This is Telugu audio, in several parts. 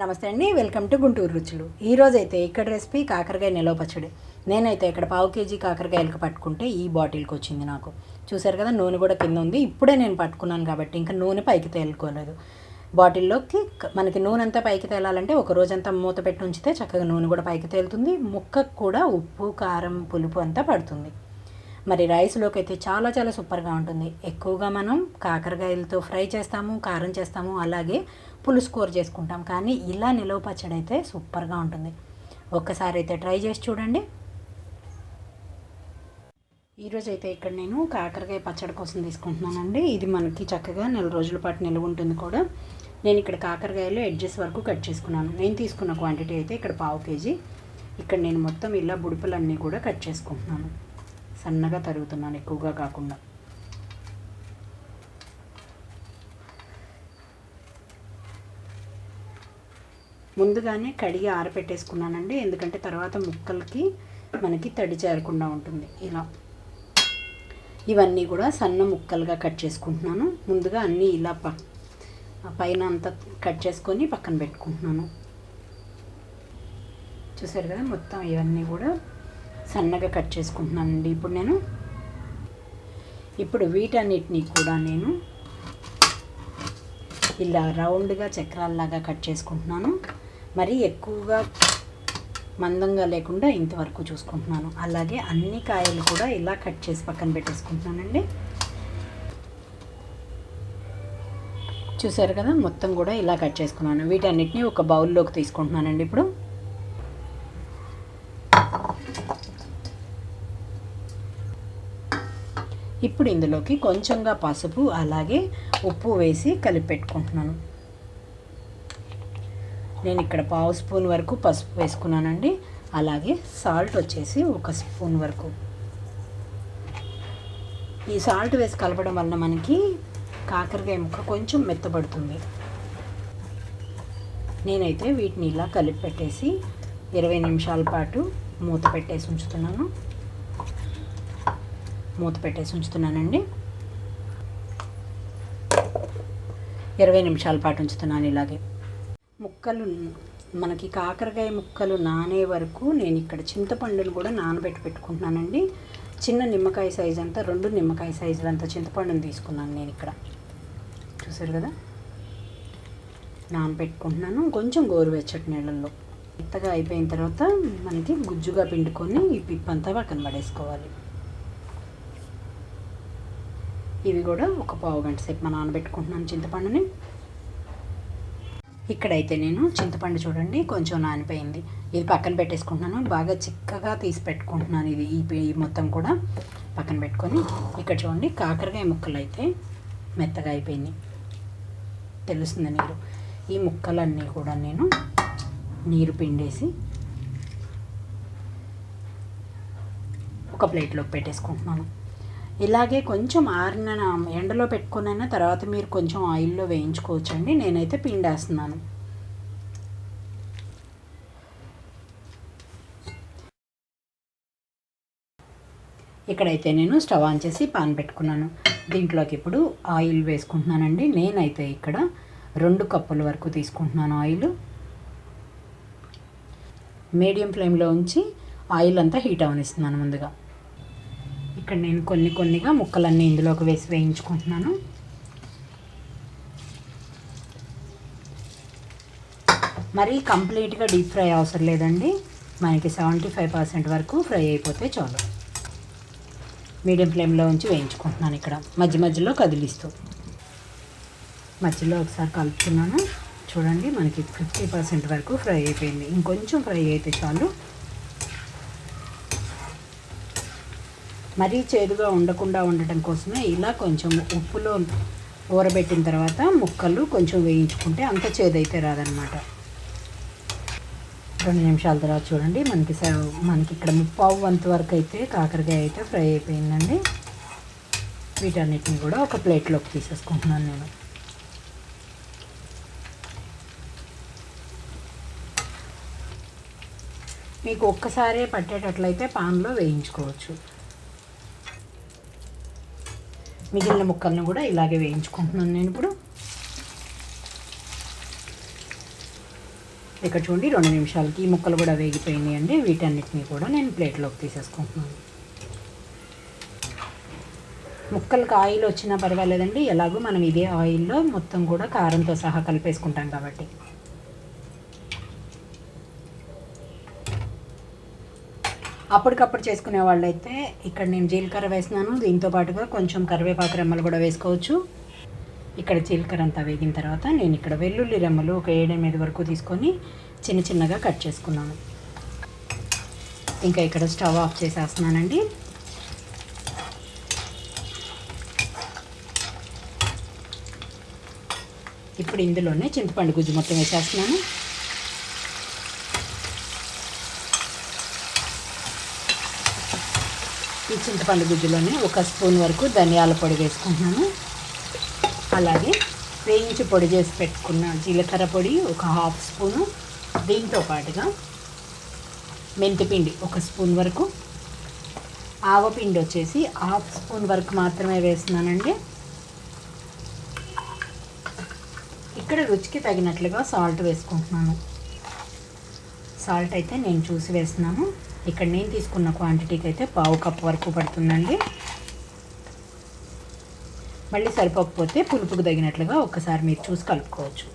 నమస్తే అండి వెల్కమ్ టు గుంటూరు రుచులు. ఈరోజు అయితే ఇక్కడ రెసిపీ కాకరకాయ నిలవ పచ్చడి. నేనైతే ఇక్కడ పావు కేజీ కాకరకాయలకు పట్టుకుంటే ఈ బాటిల్కి వచ్చింది నాకు. చూసారు కదా నూనె కూడా కింద ఉంది. ఇప్పుడే నేను పట్టుకున్నాను కాబట్టి ఇంకా నూనె పైకి తేలుకోలేదు. బాటిల్లోకి మనకి నూనె అంతా పైకి తేలాలంటే ఒక రోజంతా మూత పెట్టి ఉంచితే చక్కగా నూనె కూడా పైకి తేలుతుంది. ముక్కకు కూడా ఉప్పు కారం పులుపు అంతా పడుతుంది. మరి రైస్లోకి అయితే చాలా చాలా సూపర్గా ఉంటుంది. ఎక్కువగా మనం కాకరకాయలతో ఫ్రై చేస్తాము కారం చేస్తాము అలాగే పులుసు కూర చేసుకుంటాం కానీ ఇలా నిలవ పచ్చడి అయితే సూపర్గా ఉంటుంది. ఒక్కసారి అయితే ట్రై చేసి చూడండి. ఈరోజు అయితే ఇక్కడ నేను కాకరకాయ పచ్చడి కోసం తీసుకుంటున్నానండి. ఇది మనకి చక్కగా నెల రోజుల పాటు నిల్వ ఉంటుంది కూడా. నేను ఇక్కడ కాకరకాయలు ఎడ్జెస్ వరకు కట్ చేసుకున్నాను. నేను తీసుకున్న క్వాంటిటీ అయితే ఇక్కడ పావు కేజీ. ఇక్కడ నేను మొత్తం ఇలా బుడిపలన్నీ కూడా కట్ చేసుకుంటున్నాను. సన్నగా తరుగుతున్నాను ఎక్కువగా కాకుండా. ముందుగానే కడిగి ఆరపెట్టేసుకున్నానండి. ఎందుకంటే తర్వాత ముక్కలకి మనకి తడి చేరకుండా ఉంటుంది. ఇలా. ఇవన్నీ కూడా సన్న ముక్కలుగా కట్ చేసుకుంటున్నాను. ముందుగా అన్నీ ఇలా ప పైన అంతా కట్ చేసుకొని పక్కన పెట్టుకుంటున్నాను. చూసారు కదా మొత్తం ఇవన్నీ కూడా సన్నగా కట్ చేసుకుంటున్నానండి. ఇప్పుడు నేను ఇప్పుడు వీటన్నిటిని కూడా నేను ఇలా రౌండ్గా చక్రాల్లాగా కట్ చేసుకుంటున్నాను. మరి ఎక్కువగా మందంగా లేకుండా ఇంతవరకు చూసుకుంటున్నాను. అలాగే అన్ని కాయలు కూడా ఇలా కట్ చేసి పక్కన పెట్టేసుకుంటున్నానండి. చూసారు కదా? మొత్తం కూడా ఇలా కట్ చేసుకున్నాను. వీటన్నిటిని ఒక బౌల్లోకి తీసుకుంటున్నానండి ఇప్పుడు. ఇప్పుడు ఇందులోకి కొంచెంగా పసుపు అలాగే ఉప్పు వేసి కలిపి పెట్టుకుంటున్నాను నేను ఇక్కడ పావు స్పూన్ వరకు పసుపు వేసుకున్నానండి. అలాగే సాల్ట్ వచ్చేసి ఒక స్పూన్ వరకు. ఈ సాల్ట్ వేసి కలపడం వల్ల మనకి కాకరకాయ ముక్క కొంచెం మెత్తబడుతుంది. నేనైతే వీటిని ఇలా కలిపి పెట్టేసి ఇరవై నిమిషాల పాటు మూత పెట్టేసి ఉంచుతున్నాను. మూత పెట్టేసి ఉంచుతున్నానండి. ఇరవై నిమిషాల పాటు ఉంచుతున్నాను ఇలాగే. ముక్కలు మనకి కాకరకాయ ముక్కలు నానే వరకు నేను ఇక్కడ చింతపండును కూడా నానబెట్టి పెట్టుకుంటున్నానండి. చిన్న నిమ్మకాయ సైజ్ అంతా రెండు నిమ్మకాయ సైజులు అంతా చింతపండుని తీసుకున్నాను నేను ఇక్కడ. చూసారు కదా? నానబెట్టుకుంటున్నాను. కొంచెం గోరువెచ్చటి నీళ్ళల్లో. మెత్తగా అయిపోయిన తర్వాత మనకి గుజ్జుగా పిండుకొని ఈ పిప్పంతా పక్కన పడేసుకోవాలి. ఇవి కూడా ఒక పావు గంట సేపు మా నానబెట్టుకుంటున్నాను చింతపండుని. ఇక్కడైతే నేను చింతపండు చూడండి కొంచెం నానిపోయింది. ఇది పక్కన పెట్టేసుకుంటున్నాను. బాగా చిక్కగా తీసి పెట్టుకుంటున్నాను ఇది ఈ మొత్తం కూడా పక్కన పెట్టుకొని. ఇక్కడ చూడండి కాకరకాయ ముక్కలు అయితే మెత్తగా అయిపోయింది. తెలుస్తుంది నీరు. ఈ ముక్కలన్నీ కూడా నేను నీరు పిండేసి ఒక ప్లేట్లోకి పెట్టేసుకుంటున్నాను. ఇలాగే కొంచెం ఆరిన ఎండలో పెట్టుకునైనా తర్వాత మీరు కొంచెం ఆయిల్లో వేయించుకోవచ్చండి. నేనైతే పిండేస్తున్నాను. ఇక్కడైతే నేను స్టవ్ ఆన్ చేసి పాన్ పెట్టుకున్నాను. దీంట్లోకి ఇప్పుడు ఆయిల్ వేసుకుంటున్నానండి. నేనైతే ఇక్కడ రెండు కప్పుల వరకు తీసుకుంటున్నాను ఆయిల్. మీడియం ఫ్లేమ్లో ఉంచి ఆయిల్ అంతా హీట్ అవనిస్తున్నాను ముందుగా. ఇక్కడ నేను కొన్ని కొన్నిగా ముక్కలన్నీ ఇందులోకి వేసి వేయించుకుంటున్నాను. మరీ కంప్లీట్గా డీప్ ఫ్రై అవసరం లేదండి. మనకి సెవెంటీ ఫైవ్ పర్సెంట్ వరకు ఫ్రై అయిపోతే చాలు. మీడియం ఫ్లేమ్లో ఉంచి వేయించుకుంటున్నాను ఇక్కడ. మధ్య మధ్యలో కదిలిస్తూ. మధ్యలో ఒకసారి కలుపుతున్నాను. చూడండి మనకి ఫిఫ్టీ పర్సెంట్ వరకు ఫ్రై అయిపోయింది. ఇంకొంచెం ఫ్రై అయితే చాలు. మరీ చేదుగా ఉండకుండా ఉండటం కోసమే ఇలా కొంచెం ఉప్పులో ఊరబెట్టిన తర్వాత ముక్కలు కొంచెం వేయించుకుంటే అంత చేదైతే రాదనమాట రెండు నిమిషాల తర్వాత చూడండి మనకి స- మనకి ఇక్కడ ముప్పావు వంతు వరకు అయితే కాకరకాయ అయితే ఫ్రై అయిపోయిందండి. వీటన్నిటిని కూడా ఒక ప్లేట్లోకి తీసేసుకుంటున్నాను నేను. మీకు ఒక్కసారే పట్టేటట్లయితే పాన్లో వేయించుకోవచ్చు. మిగిలిన ముక్కలను కూడా ఇలాగే వేయించుకుంటున్నాను నేను ఇప్పుడు. ఇక్కడ చూడండి రెండు నిమిషాలకి ఈ ముక్కలు కూడా వేగిపోయినాయి అండి. వీటన్నిటిని కూడా నేను ప్లేట్లోకి తీసేసుకుంటున్నాను. ముక్కలకు ఆయిల్ వచ్చినా పర్వాలేదండి. ఎలాగో మనం ఇదే ఆయిల్లో మొత్తం కూడా కారంతో సహా కలిపేసుకుంటాం కాబట్టి. అప్పటికప్పుడు చేసుకునే వాళ్ళైతే ఇక్కడ నేను జీలకర్ర వేసినాను. దీంతో పాటుగా కొంచెం కరివేపాకు రెమ్మలు కూడా వేసుకోవచ్చు. ఇక్కడ జీలకర్ర అంతా వేగిన తర్వాత నేను ఇక్కడ వెల్లుల్లి రెమ్మలు ఒక ఏడెనిమిది వరకు తీసుకొని చిన్న చిన్నగా కట్ చేసుకున్నాను. ఇంకా ఇక్కడ స్టవ్ ఆఫ్ చేసేస్తున్నానండి. ఇప్పుడు ఇందులోనే చింతపండు గుజ్జు మొత్తం వేసేస్తున్నాను. ఈ చింతపండు గుజ్జులోనే ఒక స్పూన్ వరకు ధనియాల పొడి వేసుకుంటున్నాను. అలాగే వేయించి పొడి చేసి పెట్టుకున్న జీలకర్ర పొడి ఒక హాఫ్ స్పూను. దీంతో పాటుగా మెంతిపిండి ఒక స్పూన్ వరకు. ఆవపిండి వచ్చేసి హాఫ్ స్పూన్ వరకు మాత్రమే వేస్తున్నానండి. ఇక్కడ రుచికి తగినట్లుగా సాల్ట్ వేసుకుంటున్నాను. సాల్ట్ అయితే నేను చూసి వేస్తున్నాను. ఇక్కడ నేను తీసుకున్న క్వాంటిటీకి అయితే పావు కప్ వరకు పడుతుందండి. మళ్ళీ సరిపోకపోతే పులుపుకు తగినట్లుగా ఒక్కసారి మీరు చూసి కలుపుకోవచ్చు.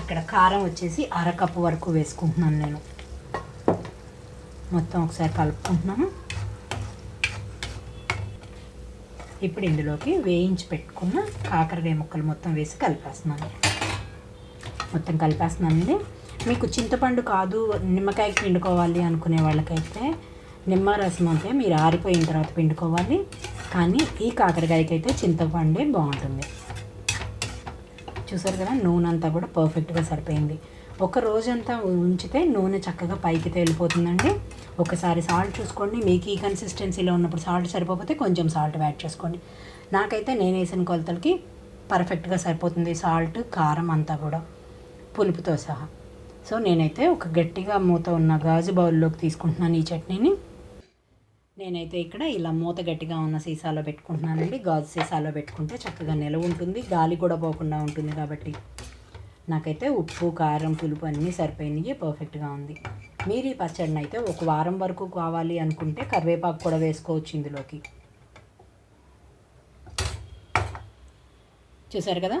ఇక్కడ కారం వచ్చేసి అరకప్పు వరకు వేసుకుంటున్నాను నేను. మొత్తం ఒకసారి కలుపుకుంటున్నాను ఇప్పుడు ఇందులోకి వేయించి పెట్టుకున్న కాకరకాయ ముక్కలు మొత్తం వేసి కలిపేస్తున్నాను. మొత్తం కలిపేస్తున్నానండి. మీకు చింతపండు కాదు నిమ్మకాయ పిండుకోవాలి అనుకునే వాళ్ళకైతే నిమ్మ రసం అయితే మీరు ఆరిపోయిన తర్వాత పిండుకోవాలి. కానీ ఈ కాకరకాయకి అయితే చింతపండే బాగుంటుంది. చూసారు కదా నూనె అంతా కూడా పర్ఫెక్ట్గా సరిపోయింది. ఒక రోజంతా ఉంచితే నూనె చక్కగా పైకి తేలిపోతుందండి. ఒకసారి సాల్ట్ చూసుకోండి. మీకు ఈ కన్సిస్టెన్సీలో ఉన్నప్పుడు సాల్ట్ సరిపోతే కొంచెం సాల్ట్ యాడ్ చేసుకోండి. నాకైతే నేను వేసిన కొలతలకి పర్ఫెక్ట్గా సరిపోతుంది సాల్ట్ కారం అంతా కూడా పులుపుతో సహా. సో నేనైతే ఒక గట్టిగా మూత ఉన్న గాజు బౌల్లోకి తీసుకుంటున్నాను ఈ చట్నీని. నేనైతే ఇక్కడ ఇలా మూత గట్టిగా ఉన్న సీసాలో పెట్టుకుంటున్నానండి. గాజు సీసాలో పెట్టుకుంటే చక్కగా నిలవ ఉంటుంది గాలి కూడా పోకుండా ఉంటుంది కాబట్టి. నాకైతే ఉప్పు కారం పులుపు అన్నీ సరిపోయినాయి పర్ఫెక్ట్గా ఉంది. మీరు ఈ పచ్చడిని అయితే ఒక వారం వరకు కావాలి అనుకుంటే కరివేపాకు కూడా వేసుకోవచ్చు ఇందులోకి. చూసారు కదా?